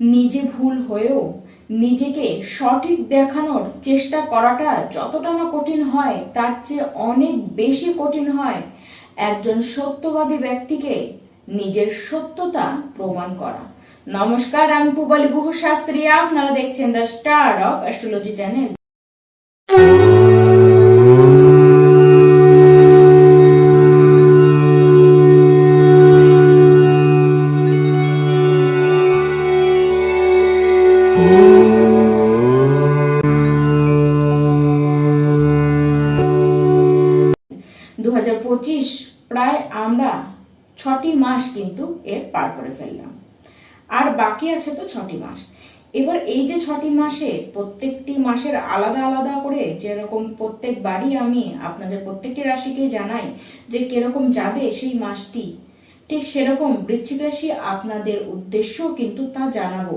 নিজে ভুল হয়েও নিজেকে সঠিক দেখানোর চেষ্টা করাটা যতটা না কঠিন হয়, তার চেয়ে অনেক বেশি কঠিন হয় একজন সত্যবাদী ব্যক্তিকে নিজের সত্যতা প্রমাণ করা। নমস্কার, আমি পুবালি গুহ শাস্ত্রী আপনারা দেখছেন the star of astrology channel. প্রায় আমরা ছটি মাস কিন্তু এর পার করে ফেললাম। আর বাকি আছে তো ছটি মাস। এবার এই যে ছটি মাসে প্রত্যেকটি মাসের আলাদা আলাদা করে যেরকম প্রত্যেকবারই আমি আপনাদের প্রত্যেকটি রাশিকে জানাই যে কীরকম যাবে সেই মাসটি, ঠিক সেরকম বৃশ্চিক রাশি আপনাদের উদ্দেশ্য কিন্তু তা জানাব।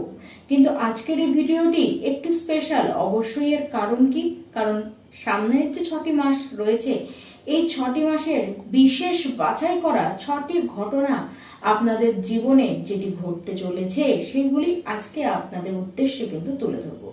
কিন্তু আজকের এই ভিডিওটি একটু স্পেশাল অবশ্যই এর কারণ কি? কারণ সামনের যে ছটি মাস রয়েছে এই ছটি মাসের বিশেষ বাছাই করা ছটি ঘটনা আপনাদের জীবনে যেটি ঘটতে চলেছে, সেগুলি আজকে আপনাদের উদ্দেশ্যে কিন্তু তুলে ধরবো।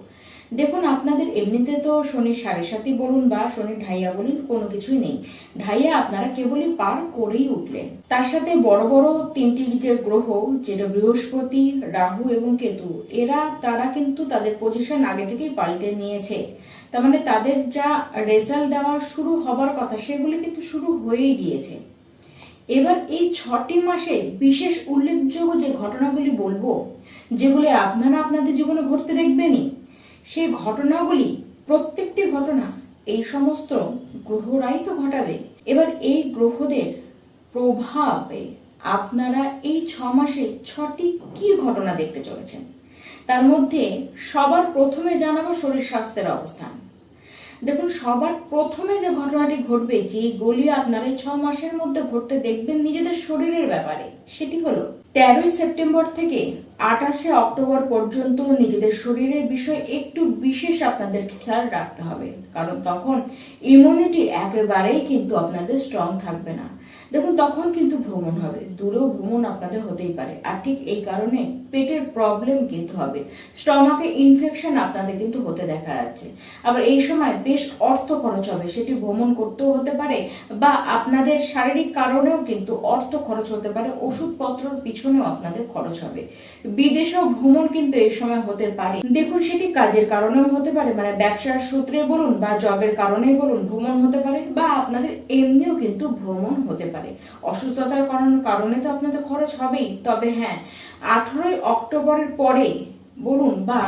দেখুন, আপনাদের এমনিতে তো শনির সাড়ে সাতই বলুন বা শনির ঢাইয়া বলুন কোনো কিছুই নেই। ঢাইয়া আপনারা কেবলই পার করেই উঠলেন। তার সাথে বড় বড় তিনটি যে গ্রহ, যেটা বৃহস্পতি, রাহু এবং কেতু, এরা, তারা কিন্তু তাদের পজিশন আগে থেকেই পাল্টে নিয়েছে। তার মানে তাদের যা রেজাল্ট দেওয়া শুরু হবার কথা, সেগুলি কিন্তু শুরু হয়েই গিয়েছে। এবার এই ছটি মাসে বিশেষ উল্লেখযোগ্য যে ঘটনাগুলি বলব, যেগুলি আপনারা আপনাদের জীবনে ঘটতে দেখবেনই, সেই ঘটনাগুলি, প্রত্যেকটি ঘটনা এই সমস্ত গ্রহরাই তো ঘটাবে। এবার এই গ্রহদের প্রভাবে আপনারা এই ছ মাসে ছটি কি ঘটনা দেখতে চলেছেন? তার মধ্যে সবার প্রথমে জানাব শরীর স্বাস্থ্যের অবস্থান। দেখুন, সবার প্রথমে যে ঘটনাটি ঘটবে, যে গলি আপনারা এই ছ মাসের মধ্যে ঘটতে দেখবেন নিজেদের শরীরের ব্যাপারে, সেটি হলো তেরোই সেপ্টেম্বর থেকে আঠাশে অক্টোবর পর্যন্ত নিজেদের শরীরের বিষয়ে একটু বিশেষ আপনাদেরকে খেয়াল রাখতে হবে, কারণ তখন ইমিউনিটি একেবারেই কিন্তু আপনাদের স্ট্রং থাকবে না। দেখুন, তখন কিন্তু ভ্রমণ হবে। দূরেও ভ্রমণ আপনাদের হতেই পারে। আর ঠিক এই কারণে পেটের প্রবলেম কিন্তু হবে। স্টমাকে ইনফেকশন আপনাদের কিন্তু হতে দেখা যাচ্ছে। আবার এই সময় বেশ অর্থ খরচ হবে। সেটি ভ্রমণ করতেও হতে পারে বা আপনাদের শারীরিক কারণেও কিন্তু অর্থ খরচ হতে পারে। ওষুধপত্রর পিছনেও আপনাদের খরচ হবে। বিদেশেও ভ্রমণ কিন্তু এই সময় হতে পারে। দেখুন, সেটি কাজের কারণেও হতে পারে। মানে ব্যবসার সূত্রে বলুন বা জবের কারণেই বলুন, ভ্রমণ হতে পারে বা আপনাদের এমনিও কিন্তু ভ্রমণ হতে পারে। অসুস্থতার কারণ, কারণে তো আপনাদের খরচ হবেই। তবে হ্যাঁ আঠারোই অক্টোবরের পরে বলুন বা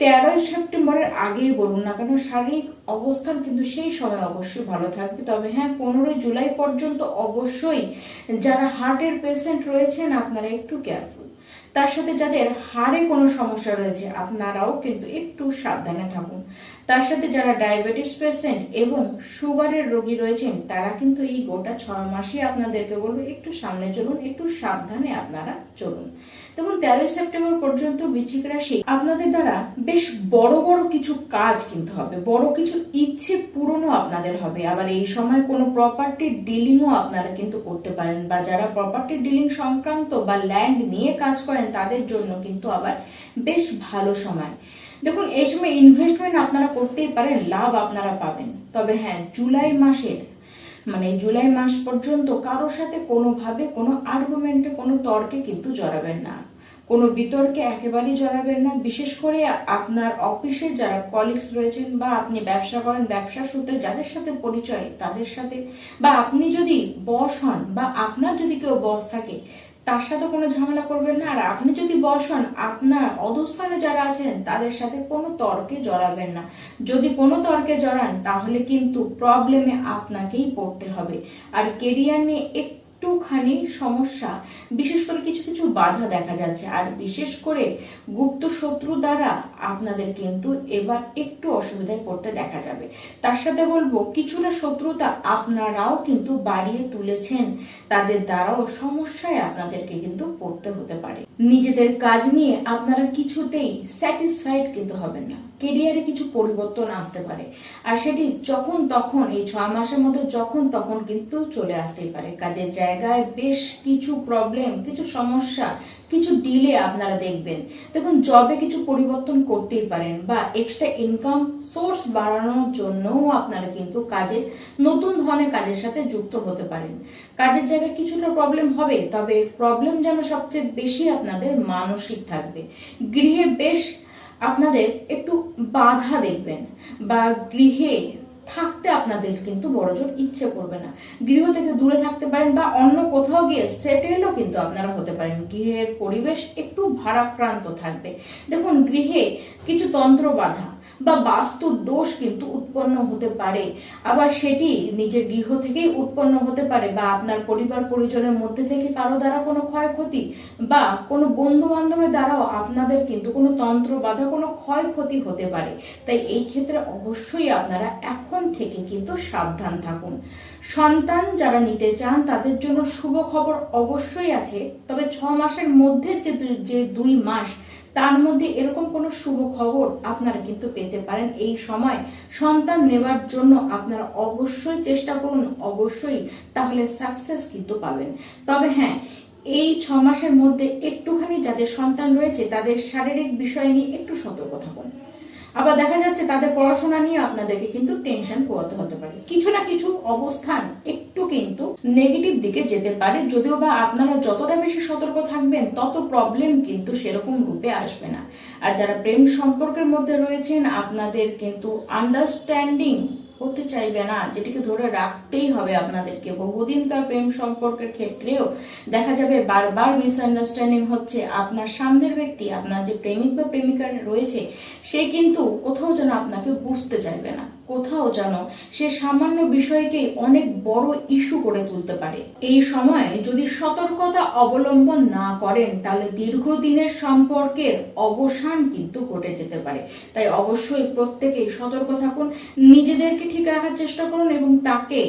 তেরোই সেপ্টেম্বরের আগেই বলুন না কেন, শারীরিক অবস্থান কিন্তু সেই সময় অবশ্যই ভালো থাকবে। তবে হ্যাঁ পনেরোই জুলাই পর্যন্ত অবশ্যই যারা হার্টের পেশেন্ট রয়েছেন, আপনারা একটু কেয়ারফুল। তার সাথে যাদের হাড়ে কোনো সমস্যা রয়েছে, আপনারাও কিন্তু একটু সাবধানে থাকুন। তার সাথে যারা ডায়াবেটিস পেশেন্ট এবং সুগারের রোগী রয়েছেন, তারা কিন্তু এই গোটা ছয় মাসে আপনাদেরকে বলব, একটু সামনে চলুন, একটু সাবধানে আপনারা চলুন। দেখুন, তেরোই সেপ্টেম্বর পর্যন্ত বৃশ্চিক রাশি আপনাদের দ্বারা বেশ বড় বড় কিছু কাজ কিন্তু হবে, বড় কিছু ইচ্ছে পূরণও আপনাদের হবে। আবার এই সময় কোনো প্রপার্টি ডিলিংও আপনারা কিন্তু করতে পারেন বা যারা প্রপার্টি ডিলিং সংক্রান্ত বা ল্যান্ড নিয়ে কাজ করেন, তাদের জন্য কিন্তু আবার বেশ ভালো সময়। দেখুন, এই সময় ইনভেস্টমেন্ট আপনারা করতেই পারেন, লাভ আপনারা পাবেন। তবে হ্যাঁ জুলাই মাসের মানে জুলাই মাস পর্যন্ত কারোর সাথে কোনোভাবে কোনো আর্গুমেন্টে কোনো তর্কে কিন্তু জড়াবেন না। কোনো বিতর্কে একেবারেই জড়াবেন না। বিশেষ করে আপনার অফিসের যারা কলিগস রয়েছেন বা আপনি ব্যবসা করেন ব্যবসার সূত্রে যাদের সাথে পরিচয়, তাদের সাথে, বা আপনি যদি বস হন বা আপনার যদি কেউ বস থাকে তার সাথে কোনো ঝামেলা করবেন না। আর আপনি যদি বসন, আপনার অধস্থানে যারা আছেন, তাদের সাথে কোনো তর্কে জড়াবেন না। যদি কোনো তর্কে জড়ান, তাহলে কিন্তু প্রবলেমে আপনাকেই পড়তে হবে। আর কেরিয়ার নিয়ে একটুখানি সমস্যা। বিশেষ করে কিছু কিছু বাধা দেখা যাচ্ছে। আর বিশেষ করে গুপ্ত শত্রু দ্বারা আপনাদের কিন্তু এবার একটু অসুবিধায় পড়তে দেখা যাবে। তার সাথে বলব, কিছুটা শত্রুতা আপনারাও কিন্তু বাড়িয়ে তুলেছেন। তাদের দ্বারাও সমস্যায় আপনাদেরকে কিন্তু পড়তে হতে পারে। নিজেদের কাজ নিয়ে আপনারা কিছুতেই স্যাটিসফাইড কিন্তু হবেন না। কেরিয়ারে কিছু পরিবর্তন আসতে পারে। আর সেটি যখন তখন, এই ছয় মাসের মধ্যে যখন তখন কিন্তু চলে আসতেই পারে। কাজের জায়গায় বেশ কিছু প্রবলেম কিছু সমস্যা, কিছু ডিলে আপনারা দেখবেন। দেখুন জবে কিছু পরিবর্তন করতেই পারেন বা এক্সট্রা ইনকাম সোর্স বাড়ানোর জন্যও আপনারা কিন্তু কাজে, নতুন ধরনের কাজের সাথে যুক্ত হতে পারেন। কাজের জায়গায় কিছুটা প্রবলেম হবে, তবে প্রবলেম যেন সবচেয়ে বেশি আপনাদের মানসিক থাকবে। গৃহে বেশ আপনাদের একটু বাধা দেখবেন বা গৃহে থাকতে আপনাদের কিন্তু বড়জোর ইচ্ছে করবে না। গৃহ থেকে দূরে থাকতে পারেন বা অন্য কোথাও গিয়ে সেটেলও কিন্তু আপনারা হতে পারেন। গৃহের পরিবেশ একটু ভারাক্রান্ত থাকবে। দেখুন, গৃহে কিছু তন্ত্র বাধা। বা বাস্তু দোষ কিন্তু উৎপন্ন হতে পারে। আবার সেটি নিজের গৃহ থেকেই উৎপন্ন হতে পারে বা আপনার পরিবার পরিজনের মধ্যে থেকে কারও দ্বারা কোনো ক্ষয়ক্ষতি বা কোনো বন্ধু বান্ধবের দ্বারাও আপনাদের কিন্তু কোনো তন্ত্র বাধা কোনো ক্ষয়ক্ষতি হতে পারে। তাই এই ক্ষেত্রে অবশ্যই আপনারা এখন থেকে কিন্তু সাবধান থাকুন। সন্তান যারা নিতে চান, তাদের জন্য শুভ খবর অবশ্যই আছে। তবে ছ মাসের মধ্যে যে যে দুই মাস তার মধ্যে এরকম কোনো শুভ খবর আপনারা কিন্তু পেতে পারেন এই সময়। সন্তান নেবার জন্য আপনারা অবশ্যই চেষ্টা করুন, অবশ্যই তাহলে সাকসেস কিন্তু পাবেন। তবে হ্যাঁ এই ছ মাসের মধ্যে একটুখানি যাদের সন্তান রয়েছে তাদের শারীরিক বিষয় নিয়ে একটু সতর্ক থাকুন। আবার দেখা যাচ্ছে তাদের পড়াশোনা নিয়ে আপনাদেরকে কিন্তু টেনশন পোয়াতে হতে পারে। কিছু না কিছু অবস্থান একটু কিন্তু নেগেটিভ দিকে যেতে পারে। যদিও বা আপনারা যতটা বেশি সতর্ক থাকবেন, তত প্রবলেম কিন্তু সেরকম রূপে আসবে না। আর যারা প্রেম সম্পর্কের মধ্যে রয়েছেন, আপনাদের কিন্তু আন্ডারস্ট্যান্ডিং হতে চাইবে না, যেটিকে ধরে রাখতেই হবে আপনাদেরকে। বহুদিন তার প্রেম সম্পর্কের ক্ষেত্রেও দেখা যাবে বারবার মিসআন্ডারস্ট্যান্ডিং হচ্ছে। আপনার সামনের ব্যক্তি, আপনার যে প্রেমিক বা প্রেমিকা রয়েছে, সে কিন্তু কোথাও যেন আপনাকে বুঝতে চাইবে না। কোথাও যেন সে সামান্য বিষয়কে অনেক বড় ইস্যু করে তুলতে পারে। এই সময় যদি সতর্কতা অবলম্বন না করেন, তাহলে দীর্ঘদিনের সম্পর্কের অবসান কিন্তু ঘটে যেতে পারে। তাই অবশ্যই প্রত্যেকেই সতর্ক থাকুন, নিজেদেরকে ঠিক রাখার চেষ্টা করুন এবং তাকে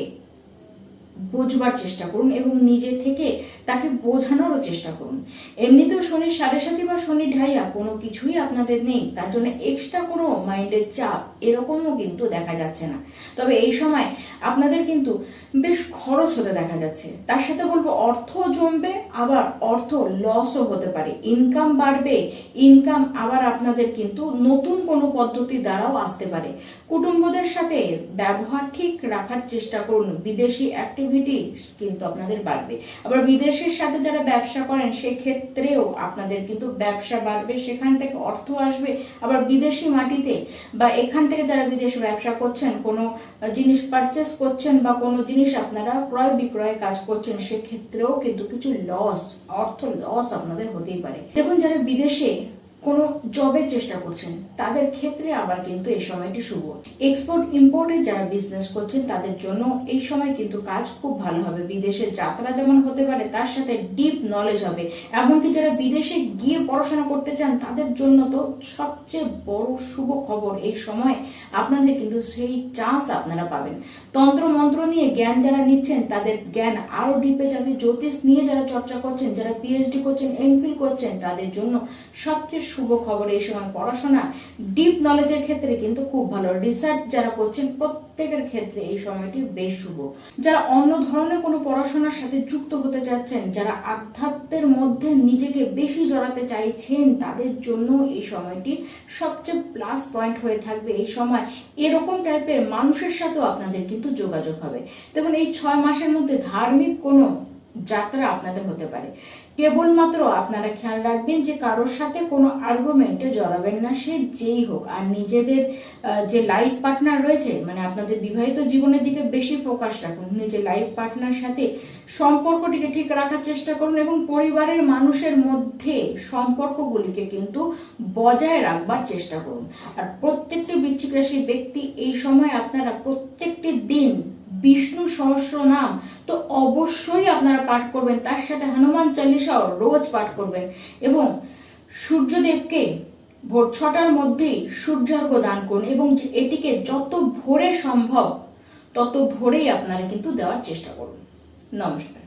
বোঝবার চেষ্টা করুন এবং নিজে থেকে তাকে বোঝানোরও চেষ্টা করুন। এমনিতেও শনির সাড়ে সাথী বা শনি ঢাইয়া কোনো কিছুই আপনাদের নেই, তার জন্য এক্সট্রা কোনো মাইন্ডের চাপ এরকমও কিন্তু দেখা যাচ্ছে না। তবে এই সময় আপনাদের কিন্তু বেশ খরচ হতে দেখা যাচ্ছে। তার সাথে বলব অর্থ জমবে, আবার অর্থ লসও হতে পারে। ইনকাম বাড়বে ইনকাম আবার আপনাদের কিন্তু নতুন কোনো পদ্ধতি দ্বারাও আসতে পারে। কুটুম্বদের সাথে ব্যবহার ঠিক রাখার চেষ্টা করুন। বিদেশি অ্যাক্টিভিটি কিন্তু আপনাদের বাড়বে। আবার বিদেশের সাথে যারা ব্যবসা করেন, সেক্ষেত্রেও আপনাদের কিন্তু ব্যবসা বাড়বে, সেখান থেকে অর্থ আসবে। আবার বিদেশি মাটিতে বা এখান থেকে যারা বিদেশে ব্যবসা করছেন, কোনো জিনিস পারচেস করছেন বা কোনো জিনিস আপনারা ক্রয় বিক্রয় কাজ করছেন, সেক্ষেত্রেও কিন্তু কিছু লস অর্থ লস আপনাদের হতেই পারে। দেখুন, যারা বিদেশে কোনো জবের চেষ্টা করছেন, তাদের ক্ষেত্রে আবার কিন্তু এই সময়টি শুভ। এক্সপোর্ট ইম্পোর্টের যারা বিজনেস করছেন, তাদের জন্য এই সময় কিন্তু কাজ খুব ভালো হবে। বিদেশে যাত্রা যেমন হতে পারে, তার সাথে ডিপ নলেজ হবে। এমনকি যারা বিদেশে গিয়ে পড়াশোনা করতে চান, তাদের জন্য তো সবচেয়ে বড় শুভ খবর এই সময় আপনাদের কিন্তু সেই চান্স আপনারা পাবেন। তন্ত্র মন্ত্র নিয়ে জ্ঞান যারা নিচ্ছেন, তাদের জ্ঞান আরও ডিপে যাবে। জ্যোতিষ নিয়ে যারা চর্চা করছেন, যারা পিএইচডি করছেন এমফিল করছেন, তাদের জন্য সবচেয়ে শুভ খবর এই সময় পড়াশোনা ডিপ নলেজের ক্ষেত্রে কিন্তু খুব ভালো। রিসার্চ যারা করছেন, প্রত্যেকের ক্ষেত্রে এই সময়টি বেশ শুভ। যারা অন্য ধরনের কোনো পড়াশোনার সাথে যুক্ত হতে চাচ্ছেন, যারা আধ্যাত্মের মধ্যে নিজেকে বেশি জড়াতে চাইছেন, তাদের জন্য এই সময়টি সবচেয়ে প্লাস পয়েন্ট হয়ে থাকবে এই সময়। এরকম টাইপের মানুষের সাথেও আপনাদের কিন্তু যোগাযোগ হবে। দেখুন, এই ছয় মাসের মধ্যে ধার্মিক কোনো যাত্রা আপনাদের হতে পারে। কেবলমাত্র আপনারা খেয়াল রাখবেন যে কারোর সাথে কোনো আর্গুমেন্টে জড়াবেন না, সে যেই হোক। আর নিজেদের যে লাইফ পার্টনার রয়েছে মানে আপনাদের বিবাহিত জীবনের দিকে বেশি ফোকাস রাখুন। নিজের লাইফ পার্টনার সাথে সম্পর্কটিকে ঠিক রাখার চেষ্টা করুন এবং পরিবারের মানুষের মধ্যে সম্পর্কগুলিকে কিন্তু বজায় রাখবার চেষ্টা করুন। আর প্রত্যেকটি বৃশ্চিক রাশির ব্যক্তি এই সময় আপনারা প্রত্যেকটি দিন বিষ্ণু সহস্র নাম তো অবশ্যই আপনারা পাঠ করবেন। তার সাথে হনুমান চালিসাও রোজ পাঠ করবেন এবং সূর্যদেবকে ভোর ছটার মধ্যেই সূর্যার্ঘ দান করুন এবং এটিকে যত ভোরে সম্ভব, তত ভোরেই আপনারা কিন্তু দেওয়ার চেষ্টা করুন। নমস্কার।